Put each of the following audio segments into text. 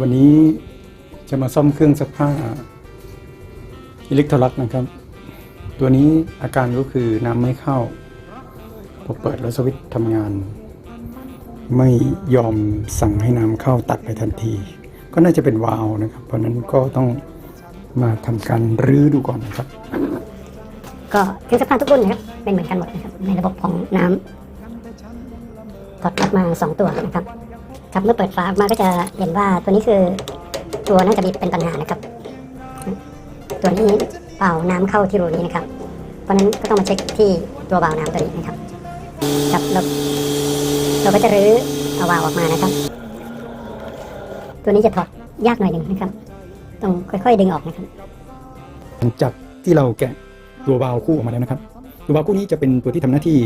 วันนี้จะมาซ่อมเครื่องซักผ้าอิเล็กทรลักนะครับ ตัวนี้อาการก็คือน้ำไม่เข้าพอเปิดแล้วสวิตช์ทำงาน ไม่ยอมสั่งให้น้ำเข้าตัดไปทันที ก็น่าจะเป็นวาล์วนะครับ เพราะนั้นก็ต้องมาทำการรื้อดูก่อนนะครับ ก็เครื่องซักผ้าทุกรุ่นนะครับเป็นเหมือนกันหมดนะครับในระบบของน้ำถอดปลั๊กมา 2 ตัวนะครับ ครับเมื่อเปิดฝาออกมาก็จะเห็นว่าตัวนี้คือตัวน่าจะมีเป็นปัญหานะครับ ตัวนี้เป่าน้ำเข้าที่รูนี้นะครับ เพราะฉะนั้นก็ต้องมาเช็คที่ตัววาล์วน้ำตัวนี้นะครับครับเราเราก็จะรื้อเอาวาล์วออกมานะครับ ตัวนี้จะถอดยากหน่อยหนึ่งนะครับ ต้องค่อย ๆ ดึงออกนะครับหลังจากที่เราแกะตัววาล์วคู่ออกมาแล้วนะครับ ตัววาล์วคู่นี้จะเป็นตัวที่ทำหน้าที่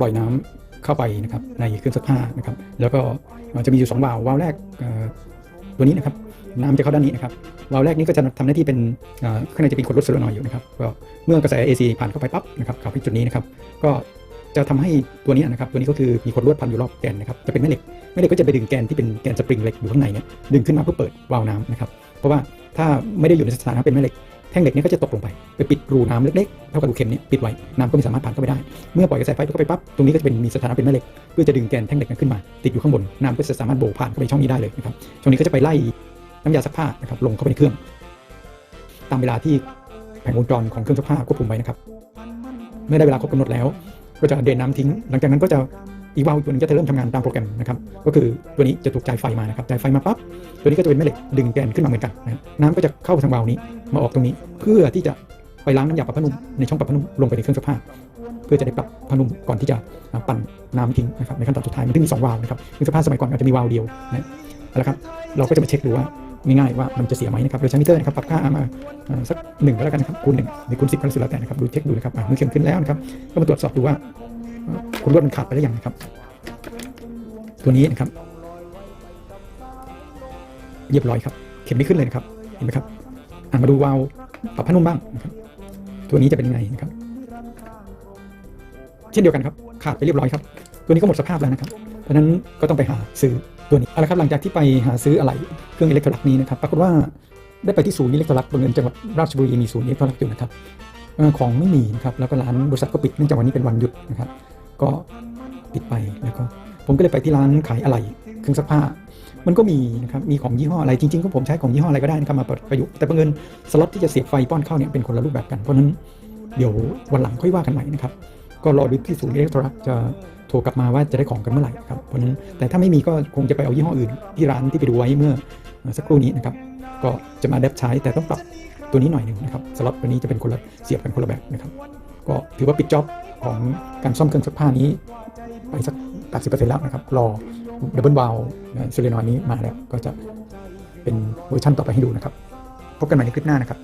ปล่อยน้ำ เข้าไปนะครับในเครื่องซักผ้านะครับแล้วก็จะมีอยู่สองวาล์ววาล์วแรกตัวนี้นะครับน้ำจะเข้าด้านนี้นะครับวาล์วแรกนี้ก็จะทำหน้าที่เป็นเอ่อข้างในจะเป็นขวดลดโลนอยอยู่นะครับก็เมื่อกระแส AC ผ่านเข้าไปปั๊บนะครับเข้าไปจุดนี้นะครับก็จะทำให้ตัวนี้นะครับตัวนี้ก็คือมีขวดลวดพันอยู่รอบแกนนะครับจะเป็นแม่เหล็กแม่เหล็กก็จะไปดึงแกนที่เป็นแกนสปริงเหล็กอยู่ข้างในเนี่ยดึงขึ้นมาเพื่อเปิดวาล์วน้ำนะครับเพราะว่าถ้าไม่ได้อยู่ในสถานะเป็นแม่เหล็ก แท่งเหล็กนี้ก็จะตกลงไปไปปิดรูน้ำเล็กๆเท่ากับรูเข็มนี้ปิดไว้น้ำก็ไม่สามารถผ่านเข้าไปได้ เมื่อปล่อยกระแสไฟเข้าไปปั๊บตรงนี้ก็จะเป็นมีสถานะเป็นแม่เหล็กเพื่อจะดึงแกนแท่งเหล็กนั้นขึ้นมา ติดอยู่ข้างบนน้ำก็จะสามารถโบผ่านเข้าไปช่องนี้ได้เลยนะครับช่องนี้ก็จะไปไล่น้ำยาซักผ้านะครับลงเข้าไปในเครื่อง ตามเวลาที่แผงวงจรของเครื่องซักผ้าควบคุมไว้นะครับ เมื่อได้เวลาครบกำหนดแล้ว ก็จะเดนน้ำทิ้ง หลังจากนั้นก็จะ อีกวาล์วตัวนึงก็จะเริ่มทำงานตามโปรแกรมนะครับ ก็คือตัวนี้จะถูกจ่ายไฟมานะครับจ่ายไฟมาปั๊บตัวนี้ก็จะเป็นแม่เหล็กดึงแกนขึ้นมาเหมือนกันนะครับน้ำก็จะเข้าทางวาล์วนี้มาออกตรงนี้ เพื่อที่จะไปล้างน้ำยาปรับผ้านุ่มในช่องปรับผ้านุ่มลงไปในเครื่องซักผ้าเพื่อจะได้ปรับผ้านุ่มก่อนที่จะปั่นน้ำทิ้งนะครับในขั้นตอนสุดท้ายมันถึงมีสองวาล์วนะครับเครื่องซักผ้าสมัยก่อนอาจจะมีวาล์วเดียวนะเอาละครับเราก็จะมาเช็คดูว่าง่ายๆว่ามันจะเสียไหมนะครับโดยใช้มิเตอร์นะครับปรับค่ามาสักหนึ่งก็แล้วกันนะครับคูณหนึ่งหรือคูณสิบก็แล้วแต่นะครับดูเช็คดูนะครับอ่ามือเข็มขึ้นแล้วนะครับก็มาตรวจสอบดูว่า คุณลวดมันขาดไปหรือยังนะครับ ตัวนี้นะครับ เรียบร้อยครับ เข็มไม่ขึ้นเลยนะครับ เห็นไหมครับอ่ามาดูวาล์วปรับผ้านุ่มบ้างนะครับ ตัวนี้จะเป็นยังไงนะครับ เช่นเดียวกันครับ ขาดไปเรียบร้อยครับ ตัวนี้ก็หมดสภาพแล้วนะครับ เพราะนั้นก็ต้องไปหาซื้อตัวนี้เอาละครับหลังจากที่ไปหาซื้ออะไรเครื่องอิเล็กทรอนิกส์นี้นะครับ ปรากฏว่าได้ไปที่ศูนย์อิเล็กทรอนิกส์บางเอิญจังหวัดราชบุรีมีศูนย์อิเล็กทรอนิกส์อยู่นะครับของไม่มีนะครับแล้วก็ร้านบริษัทก็ปิดเนื่องจากวันนี้เป็นวันหยุดนะครับ ก็ปิดไปแล้วก็ผมก็เลยไปที่ร้านขายอะไหล่เครื่องซักผ้า มันก็มีนะครับมีของยี่ห้ออะไรจริงๆก็ผมใช้ของยี่ห้ออะไรก็ได้นะครับมาประยุกต์แต่บังเอิญสล็อตที่จะเสียบไฟป้อนเข้าเนี่ยเป็นคนละรูปแบบกันเพราะนั้นเดี๋ยววันหลังค่อยว่ากันใหม่นะครับก็รอดูที่ศูนย์อิเล็กทรอนิกส์จะโทรกลับมาว่าจะได้ของกันเมื่อไหร่ครับเพราะนั้นแต่ถ้าไม่มีก็คงจะไปเอายี่ห้ออื่นที่ร้านที่ไปดูไว้เมื่อเอ่อสักครู่นี้นะครับก็จะมาเดบใช้แต่ต้องปรับตัวนี้หน่อยหนึ่งนะครับสล็อตตัวนี้จะเป็นคนละเสียบกันคนละแบบนะครับก็ถือว่าปิดจ็อบ ของการซ่อมเครื่องซักผ้านี้ไปสัก 80%แล้วนะครับ รอดับเบิลวาลโซเลนอยนี้มาแล้ว ก็จะเป็นเวอร์ชันต่อไปให้ดูนะครับ พบกันใหม่ในคลิปหน้านะครับ